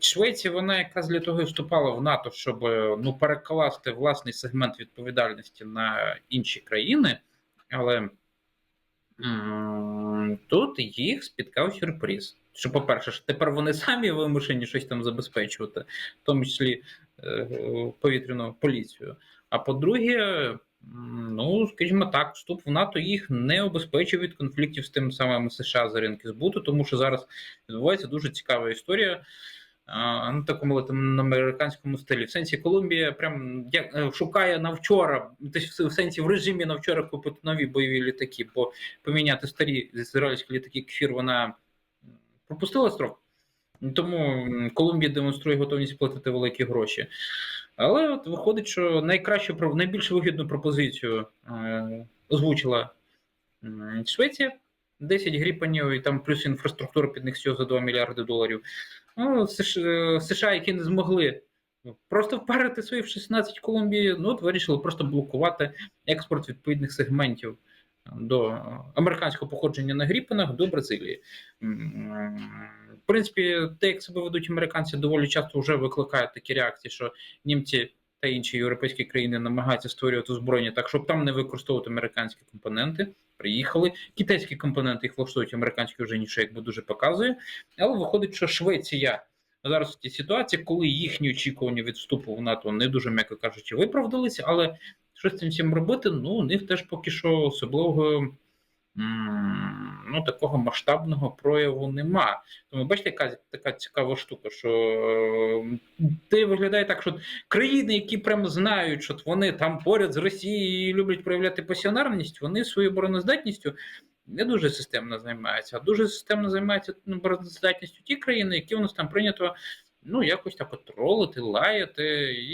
Швеція вона якраз для того і вступала в НАТО, щоб е, ну перекласти власний сегмент відповідальності на інші країни, але тут їх спіткав сюрприз. Що, по-перше, ж тепер вони самі вимушені щось там забезпечувати, в тому числі е, повітряну поліцію. А по-друге, ну скажімо так, вступ в НАТО їх не обезпечив від конфліктів з тим самим США за ринки збуту, тому що зараз відбувається дуже цікава історія. На такому латиноамериканському стилі. В сенсі Колумбія прям як, е, шукає на вчора, тобто в сенсі в режимі на вчора купити нові бойові літаки, бо поміняти старі ізраїльські літаки кефір вона пропустила строк. Тому Колумбія демонструє готовність платити великі гроші. Але от виходить, що найкращу найбільш вигідну пропозицію е, озвучила Швеція. 10 гріпанів і там плюс інфраструктура під них всього за 2 мільярди доларів. Ну, США, США, які не змогли просто впарити свої в 16 Колумбії, ну от вирішили просто блокувати експорт відповідних сегментів до американського походження на гріпанах до Бразилії. В принципі, те, як себе ведуть американці, доволі часто вже викликають такі реакції, що німці та інші європейські країни намагаються створювати озброєння так, щоб там не використовувати американські компоненти. Приїхали. Китайські компоненти їх влаштують, американські вже нічого якби дуже показує. Але виходить, що Швеція зараз в тій ситуації, коли їхні очікування від вступу в НАТО не дуже, м'яко кажучи, виправдалися, але що з цим всім робити? Ну, у них теж поки що особливого ну, такого масштабного прояву нема. Тому бачите, яка така цікава штука, що е, ти виглядає так, що країни, які прямо знають, що вони там поряд з Росією і люблять проявляти пасіонарність, вони своєю обороноздатністю не дуже системно займаються, а дуже системно займаються ну, обороноздатністю ті країни, які у нас там прийнято ну, якось так от тролити, лаяти. І